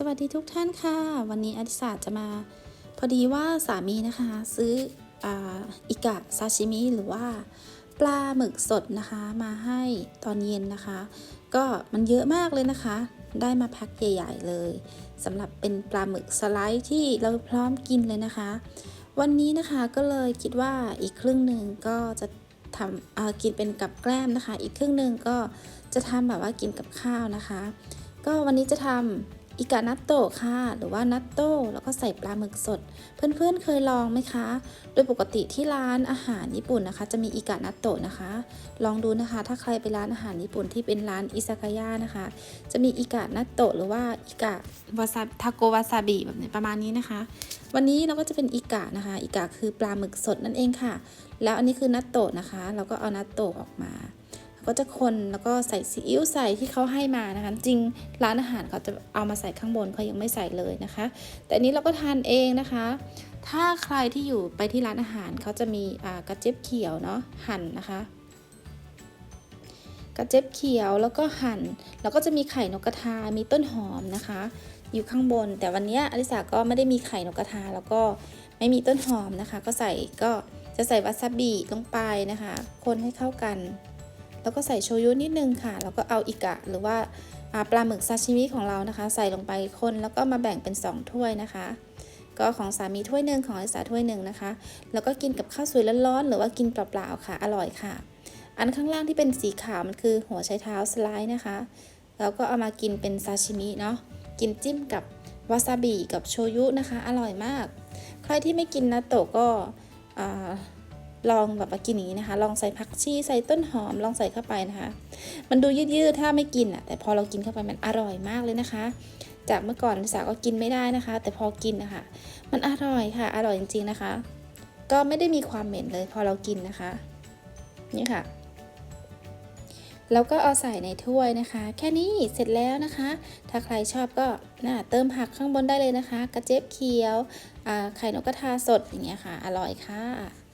สวัสดีทุกท่านค่ะ วันนี้อดิศาสจะมา พอดีว่าสามีนะคะ ซื้ออ,อิกะซาชิมิหรือว่าปลาหมึกสดนะคะ มาให้ตอนเย็นนะคะ ก็มันเยอะมากเลยนะคะ ได้มาแพ็คใหญ่ ๆ เลยสำหรับเป็นปลาหมึกสไลด์ที่เราพร้อมกินเลยนะคะ วันนี้นะคะก็เลยคิดว่าอีกครึ่งหนึ่งก็จะทำกินเป็นกับแกล้มนะคะ อีกครึ่งหนึ่งก็จะทำแบบว่ากินกับข้าวนะคะ ก็วันนี้จะทำ อิกานัตโตะค่ะ หรือว่านัตโต้แล้วก็ใส่ปลาหมึกสด เพื่อนๆเคยลองไหมคะ โดยปกติที่ร้านอาหารญี่ปุ่นนะคะ จะมีอิกานัตโตะนะคะ ลองดูนะคะ ถ้าใครไปร้านอาหารญี่ปุ่นที่เป็นร้านอิซากายะนะคะ จะมีอิกานัตโตะหรือว่าอิกะวาซาทาโกวาซาบิแบบนี้ประมาณนี้นะคะ วันนี้เราก็จะเป็นอิกะนะคะ อิกะคือปลาหมึกสดนั่นเองค่ะ แล้วอันนี้คือนัตโตะนะคะ เราก็เอานัตโตะออกมา ก็จะคนแล้วก็ใส่ซีอิ๊วใส่ที่เขาให้มานะคะ จริงร้านอาหารเขาจะเอามาใส่ข้างบนเขายังไม่ใส่เลยนะคะ แต่นี้เราก็ทานเองนะคะ ถ้าใครที่อยู่ไปที่ร้านอาหารเขาจะมีกระเจี๊ยบเขียวเนาะหั่นนะคะกระเจี๊ยบเขียวแล้วก็หั่น แล้วก็จะมีไข่นกกระทา มีต้นหอมนะคะ อยู่ข้างบน แต่วันนี้อลิสาก็ไม่ได้มีไข่นกกระทา แล้วก็ไม่มีต้นหอมนะคะ ก็ใส่ก็จะใส่วาซาบิลงไปนะคะ คนให้เข้ากัน แล้วก็ใส่โชยุนิดนึงค่ะ แล้วก็เอาอิกะ หรือว่าปลาหมึกซาชิมิของเรานะคะ ใส่ลงไปคนแล้วก็มาแบ่งเป็น 2 ถ้วยนะคะ ก็ของสามีถ้วยหนึ่งของอลิสาถ้วยหนึ่งนะคะ แล้วก็กินกับข้าวสวยร้อนๆหรือว่ากินเปล่าๆค่ะ อร่อยค่ะ อันข้างล่างที่เป็นสีขาวมันคือหัวไชเท้าสไลด์นะคะแล้วก็เอามากินเป็นซาชิมิเนาะกินจิ้มกับวาซาบิกับโชยุนะคะ อร่อยมาก ใครที่ไม่กินนาโตะก็อ่า ลองแบบว่ากินอย่างนี้นะคะ ลองใส่ผักชีใส่ต้นหอม ลองใส่เข้าไปนะคะ มันดูยืดๆถ้าไม่กินอะ แต่พอเรากินเข้าไปมันอร่อยมากเลยนะคะ จากเมื่อก่อนลิสาก็กินไม่ได้นะคะ แต่พอกินนะคะ มันอร่อยค่ะ อร่อยจริงๆนะคะ ก็ไม่ได้มีความเหม็นเลย พอเรากินนะคะ นี่ค่ะแล้วก็เอาใส่ในถ้วยนะคะ แค่นี้เสร็จแล้วนะคะ ถ้าใครชอบก็น่าเติมผักข้างบนได้เลยนะคะ กระเจี๊ยบเขียวไข่นกกระทาสดอย่างเงี้ยค่ะ อร่อยค่ะ